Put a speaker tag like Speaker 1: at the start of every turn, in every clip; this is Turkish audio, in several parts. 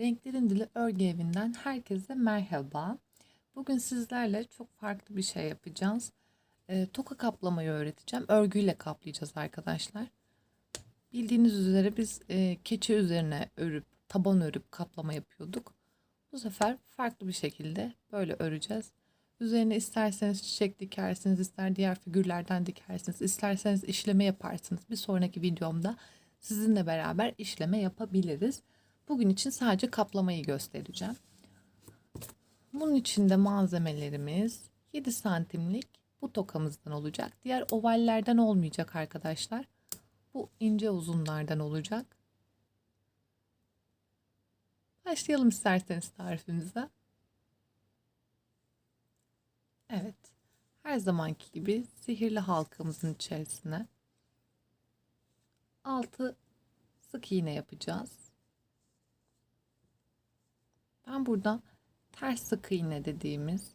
Speaker 1: Renklerin Dili Örgü Evi'nden herkese merhaba. Bugün sizlerle çok farklı bir şey yapacağız. Ee, toka kaplamayı öğreteceğim. Örgüyle kaplayacağız arkadaşlar. Bildiğiniz üzere biz e, keçe üzerine örüp, taban örüp kaplama yapıyorduk. Bu sefer farklı bir şekilde böyle öreceğiz. Üzerine isterseniz çiçek dikersiniz, ister diğer figürlerden dikersiniz, isterseniz işleme yaparsınız. Bir sonraki videomda sizinle beraber işleme yapabiliriz. Bugün için sadece kaplamayı göstereceğim. Bunun için de malzemelerimiz 7 santimlik bu tokamızdan olacak. Diğer ovallerden olmayacak arkadaşlar. Bu ince uzunlardan olacak. Başlayalım isterseniz tarifimize. Evet. Her zamanki gibi sihirli halkamızın içerisine 6 sık iğne yapacağız. Ben burada ters sık iğne dediğimiz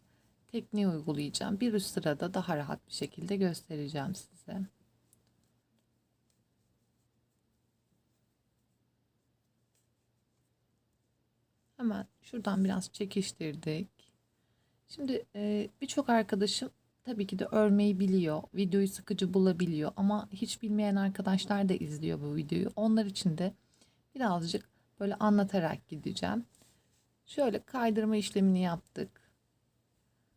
Speaker 1: tekniği uygulayacağım. Bir üst sırada daha rahat bir şekilde göstereceğim size. Hemen şuradan biraz çekiştirdik. Şimdi e, birçok arkadaşım tabii ki de örmeyi biliyor. Videoyu sıkıcı bulabiliyor ama hiç bilmeyen arkadaşlar da izliyor bu videoyu. Onlar için de birazcık böyle anlatarak gideceğim. Şöyle kaydırma işlemini yaptık.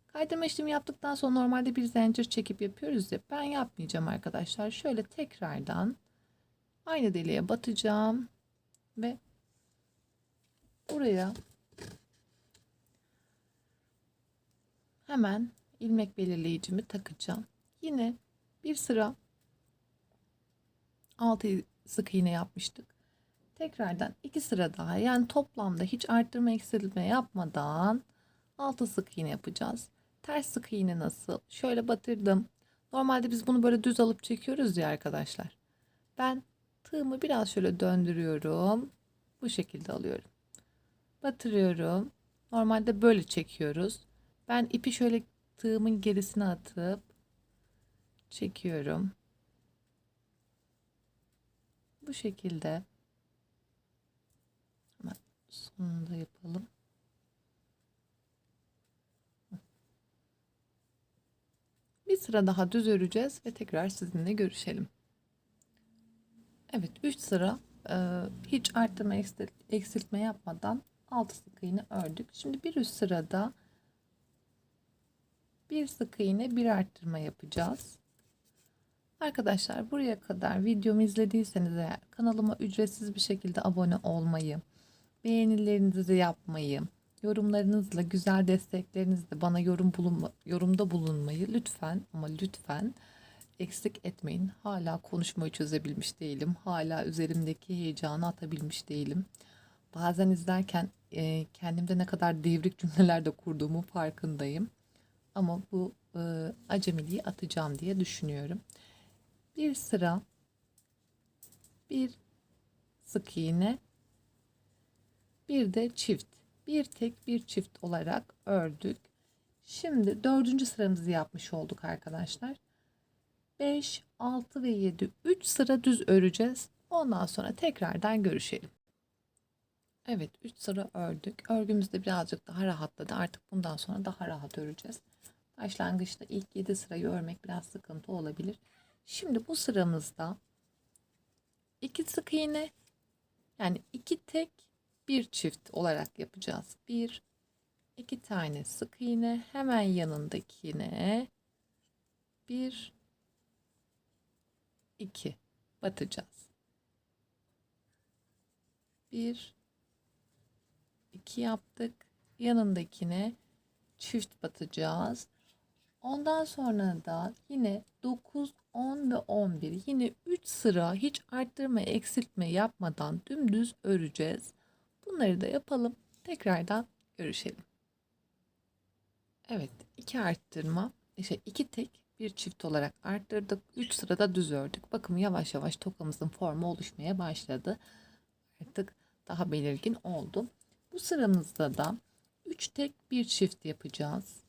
Speaker 1: Kaydırma işlemi yaptıktan sonra normalde bir zincir çekip yapıyoruz ya. Ben yapmayacağım arkadaşlar. Şöyle tekrardan aynı deliğe batacağım ve buraya hemen ilmek belirleyicimi takacağım. Yine bir sıra 6 sık iğne yapmıştık. Tekrardan iki sıra daha yani toplamda hiç arttırma eksiltme yapmadan 6 sık iğne yapacağız. Ters sık iğne nasıl? Şöyle batırdım. Normalde biz bunu böyle düz alıp çekiyoruz ya arkadaşlar. Ben tığımı biraz şöyle döndürüyorum. Bu şekilde alıyorum. Batırıyorum. Normalde böyle çekiyoruz. Ben ipi şöyle tığımın gerisine atıp çekiyorum. Bu şekilde hemen sonunda yapalım. Bir sıra daha düz öreceğiz ve tekrar sizinle görüşelim. Evet 3 sıra e, hiç arttırma eksiltme yapmadan 6 sık iğne ördük. Şimdi bir üst sırada bir sık iğne bir arttırma yapacağız. Arkadaşlar buraya kadar videomu izlediyseniz eğer kanalıma ücretsiz bir şekilde abone olmayı, beğenilerinizi yapmayı, yorumlarınızla güzel desteklerinizle bana yorum bulunma, yorumda bulunmayı lütfen ama lütfen eksik etmeyin. Hala konuşmayı çözebilmiş değilim. Hala üzerimdeki heyecanı atabilmiş değilim. Bazen izlerken e, kendimde ne kadar devrik cümleler de kurduğumu farkındayım. Ama bu e, acemiliği atacağım diye düşünüyorum. Bir sıra bir sık iğne bir de çift. Bir tek bir çift olarak ördük. Şimdi dördüncü sıramızı yapmış olduk arkadaşlar. 5, 6 ve 7 3 sıra düz öreceğiz. Ondan sonra tekrardan görüşelim. Evet 3 sıra ördük. Örgümüz de birazcık daha rahatladı. Artık bundan sonra daha rahat öreceğiz. Başlangıçta ilk 7 sırayı örmek biraz sıkıntı olabilir. Şimdi bu sıramızda 2 sık iğne yani 2 tek bir çift olarak yapacağız. 1 2 tane sık iğne hemen yanındakine 1 2 batacağız. 1 2 yaptık. Yanındakine çift batacağız. Ondan sonra da yine 9, 10 ve 11 yine 3 sıra hiç arttırma eksiltme yapmadan dümdüz öreceğiz. Bunları da yapalım. Tekrardan görüşelim. Evet, iki arttırma, işte iki tek bir çift olarak arttırdık. 3 sırada düz ördük. Bakın yavaş yavaş tokamızın formu oluşmaya başladı. Artık daha belirgin oldu. Bu sıramızda da 3 tek bir çift yapacağız.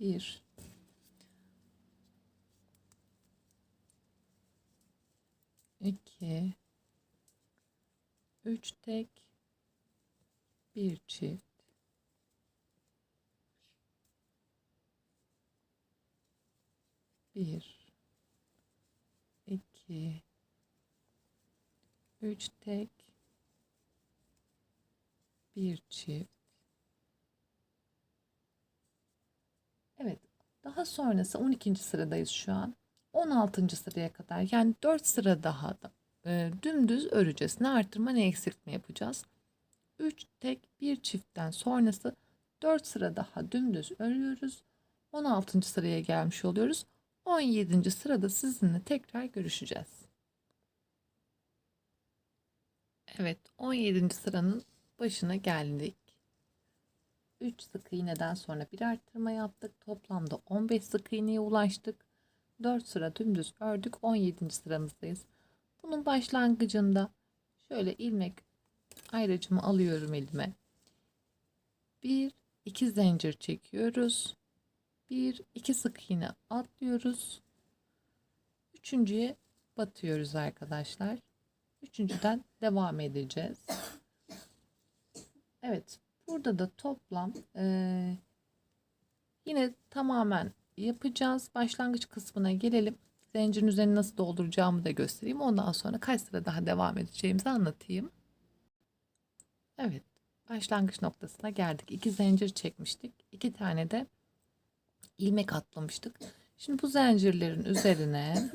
Speaker 1: 1 2 3 tek bir çift. Bir. İki. Üç tek. Bir çift. Evet daha sonrası 12. sıradayız şu an. 16. sıraya kadar yani 4 sıra daha da e, dümdüz öreceğiz. Ne arttırma ne eksiltme yapacağız 3 tek bir çiftten sonrası 4 sıra daha dümdüz örüyoruz. 16. sıraya gelmiş oluyoruz. 17. sırada sizinle tekrar görüşeceğiz. Evet 17. sıranın başına geldik. 3 sık iğneden sonra bir arttırma yaptık. Toplamda 15 sık iğneye ulaştık. 4 sıra dümdüz ördük. 17. sıramızdayız. Bunun başlangıcında şöyle ilmek ayracımı alıyorum elime. Bir, iki zincir çekiyoruz. Bir, iki sık iğne atlıyoruz. Üçüncüye batıyoruz arkadaşlar. Üçüncüden devam edeceğiz. Evet, burada da toplam eee, yine tamamen yapacağız. Başlangıç kısmına gelelim. Zincirin üzerine nasıl dolduracağımı da göstereyim. Ondan sonra kaç sıra daha devam edeceğimizi anlatayım. Evet, başlangıç noktasına geldik. İki zincir çekmiştik. İki tane de ilmek atlamıştık. Şimdi bu zincirlerin üzerine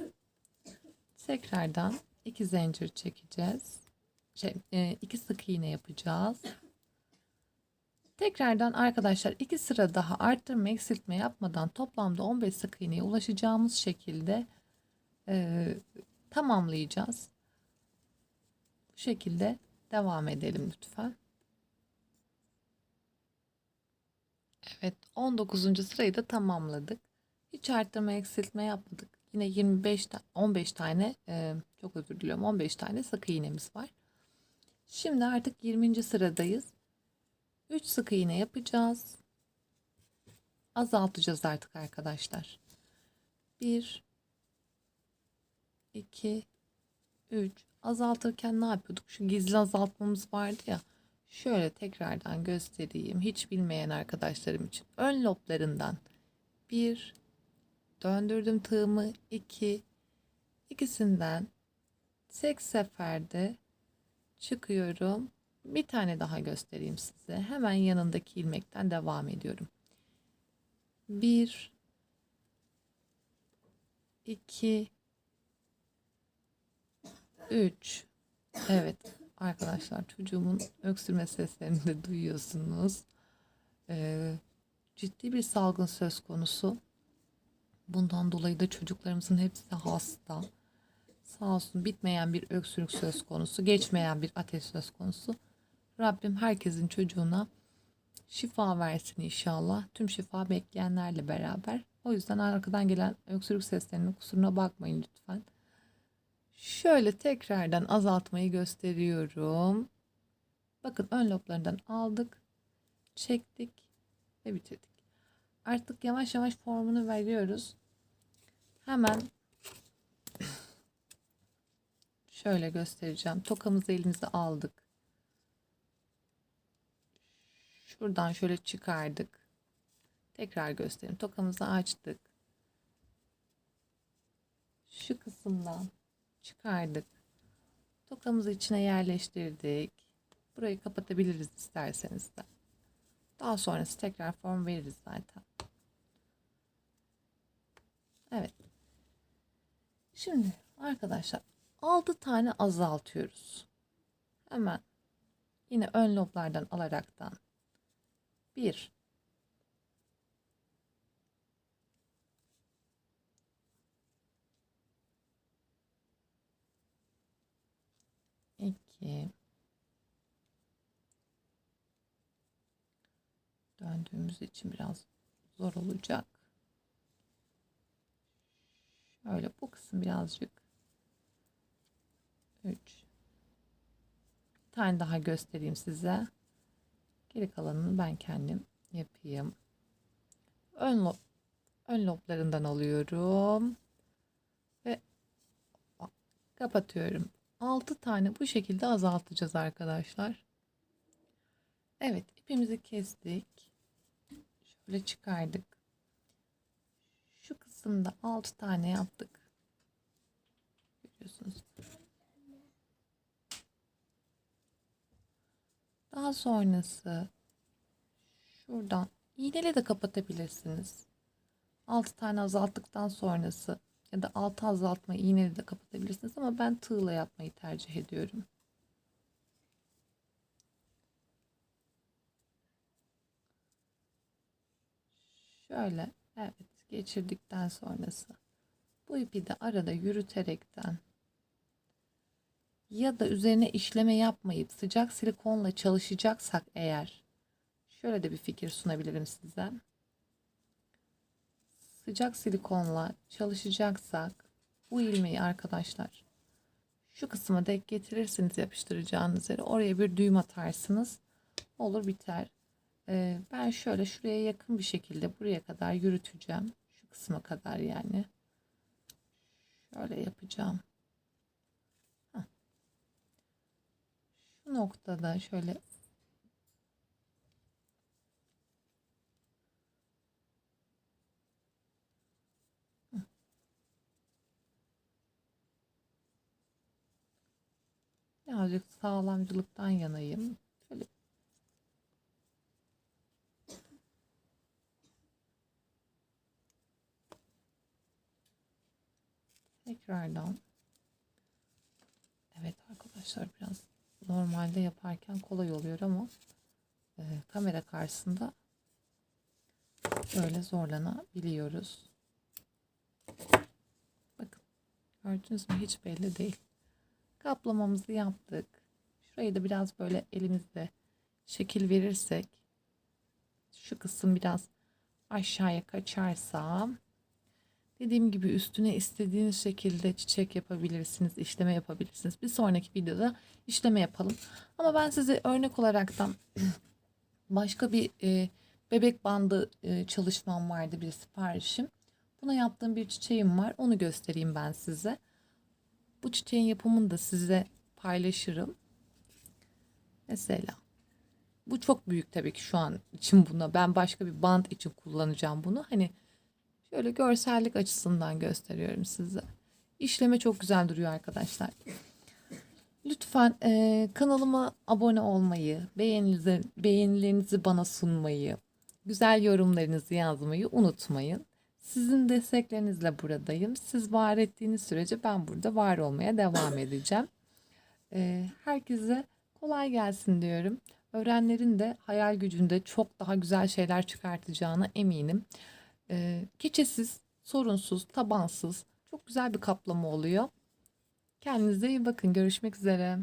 Speaker 1: tekrardan iki zincir çekeceğiz. Şey, e, iki sık iğne yapacağız. Tekrardan arkadaşlar iki sıra daha arttırma eksiltme yapmadan toplamda 15 sık iğneye ulaşacağımız şekilde e, tamamlayacağız. Bu şekilde devam edelim lütfen. Evet 19. sırayı da tamamladık. Hiç arttırma eksiltme yapmadık. Yine 25 ta 15 tane e, çok özür diliyorum 15 tane sık iğnemiz var. Şimdi artık 20. sıradayız. 3 sık iğne yapacağız. Azaltacağız artık arkadaşlar. 1 2 3 azaltırken ne yapıyorduk? Şu gizli azaltmamız vardı ya. Şöyle tekrardan göstereyim. Hiç bilmeyen arkadaşlarım için. Ön loblarından bir döndürdüm tığımı. iki ikisinden tek seferde çıkıyorum. Bir tane daha göstereyim size. Hemen yanındaki ilmekten devam ediyorum. Bir iki üç Evet arkadaşlar çocuğumun öksürme seslerini de duyuyorsunuz. Ee, ciddi bir salgın söz konusu. Bundan dolayı da çocuklarımızın hepsi hasta. Sağ olsun bitmeyen bir öksürük söz konusu, geçmeyen bir ateş söz konusu. Rabbim herkesin çocuğuna şifa versin inşallah. Tüm şifa bekleyenlerle beraber. O yüzden arkadan gelen öksürük seslerinin kusuruna bakmayın lütfen. Şöyle tekrardan azaltmayı gösteriyorum. Bakın ön loblarından aldık, çektik ve bitirdik. Artık yavaş yavaş formunu veriyoruz. Hemen şöyle göstereceğim. Tokamızı elimize aldık. Şuradan şöyle çıkardık. Tekrar göstereyim. Tokamızı açtık. Şu kısımdan çıkardık. Tokamızı içine yerleştirdik. Burayı kapatabiliriz isterseniz de. Daha sonrası tekrar form veririz zaten. Evet. Şimdi arkadaşlar 6 tane azaltıyoruz. Hemen yine ön loblardan alaraktan 1 2 döndüğümüz için biraz zor olacak. Şöyle bu kısım birazcık 3 bir tane daha göstereyim size. Geri kalanını ben kendim yapayım. Ön lob ön loblarından alıyorum ve kapatıyorum. 6 tane bu şekilde azaltacağız arkadaşlar. Evet ipimizi kestik. Şöyle çıkardık. Şu kısımda 6 tane yaptık. Görüyorsunuz. Daha sonrası şuradan iğneyle de kapatabilirsiniz. 6 tane azalttıktan sonrası ya da 6 azaltma iğneyle de kapatabilirsiniz ama ben tığla yapmayı tercih ediyorum. Şöyle evet geçirdikten sonrası bu ipi de arada yürüterekten ya da üzerine işleme yapmayıp sıcak silikonla çalışacaksak eğer şöyle de bir fikir sunabilirim size. Sıcak silikonla çalışacaksak bu ilmeği arkadaşlar şu kısma denk getirirsiniz yapıştıracağınız yere oraya bir düğüm atarsınız olur biter. Ee, ben şöyle şuraya yakın bir şekilde buraya kadar yürüteceğim. Şu kısma kadar yani. Şöyle yapacağım. Heh. Şu noktada şöyle birazcık sağlamcılıktan yanayım. Şöyle Tekrardan. Evet arkadaşlar biraz normalde yaparken kolay oluyor ama e, kamera karşısında böyle zorlanabiliyoruz. Bakın gördünüz mü hiç belli değil. Kaplamamızı yaptık. Şurayı da biraz böyle elimizle şekil verirsek şu kısım biraz aşağıya kaçarsa Dediğim gibi üstüne istediğiniz şekilde çiçek yapabilirsiniz, işleme yapabilirsiniz. Bir sonraki videoda işleme yapalım. Ama ben size örnek olaraktan başka bir e, bebek bandı e, çalışmam vardı bir siparişim. Buna yaptığım bir çiçeğim var. Onu göstereyim ben size. Bu çiçeğin yapımını da size paylaşırım. Mesela bu çok büyük tabii ki şu an için buna. Ben başka bir band için kullanacağım bunu. Hani Şöyle görsellik açısından gösteriyorum size. İşleme çok güzel duruyor arkadaşlar. Lütfen e, kanalıma abone olmayı, beğenilerinizi bana sunmayı, güzel yorumlarınızı yazmayı unutmayın. Sizin desteklerinizle buradayım. Siz var ettiğiniz sürece ben burada var olmaya devam edeceğim. E, herkese kolay gelsin diyorum. Öğrenlerin de hayal gücünde çok daha güzel şeyler çıkartacağına eminim. E, keçesiz, sorunsuz, tabansız çok güzel bir kaplama oluyor. Kendinize iyi bakın. Görüşmek üzere.